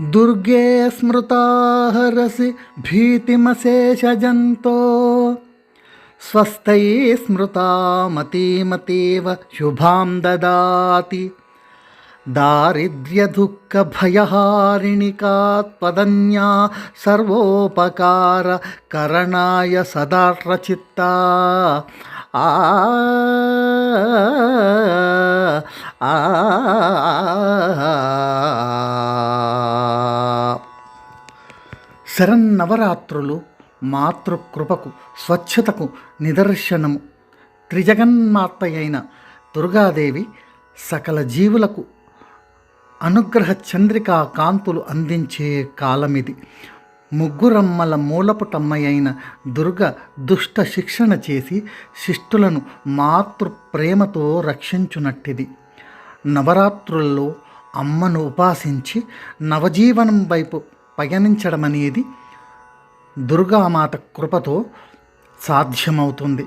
దుర్గే స్మృతాహరసి భీతిమశేషజంతో స్వస్థై స్మృతామతీమతీవ శుభాం దదాతి. దారిద్ర్యదుఃఖభయహారిణికాత్పదన్యా సర్వోపకార కరణాయ సదార్రచిత్త ఆ ఆ శరన్నవరాత్రులు మాతృకృపకు స్వచ్ఛతకు నిదర్శనము. త్రిజగన్మాత అయిన దుర్గాదేవి సకల జీవులకు అనుగ్రహ చంద్రికా కాంతులు అందించే కాలమిది. ముగ్గురమ్మల మూలపుటమ్మ అయిన దుర్గ దుష్ట శిక్షణ చేసి శిష్టులను మాతృ ప్రేమతో రక్షించునట్టిది. నవరాత్రుల్లో అమ్మను ఉపాసించి నవజీవనం వైపు పయనించడం అనేది దుర్గామాత కృపతో సాధ్యమవుతుంది.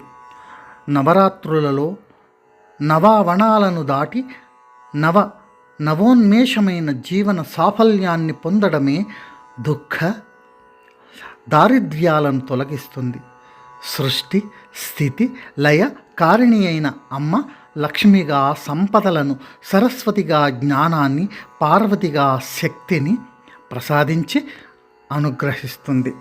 నవరాత్రులలో నవావణాలను దాటి నవ నవోన్మేషమైన జీవన సాఫల్యాన్ని పొందడమే దుఃఖ దారిద్ర్యాలను తొలగిస్తుంది. సృష్టి స్థితి లయ కారిణి అయిన అమ్మ లక్ష్మిగా సంపదలను సరస్వతిగా జ్ఞానాన్ని పార్వతిగా శక్తిని ప్రసాదించి అనుగ్రహిస్తుంది.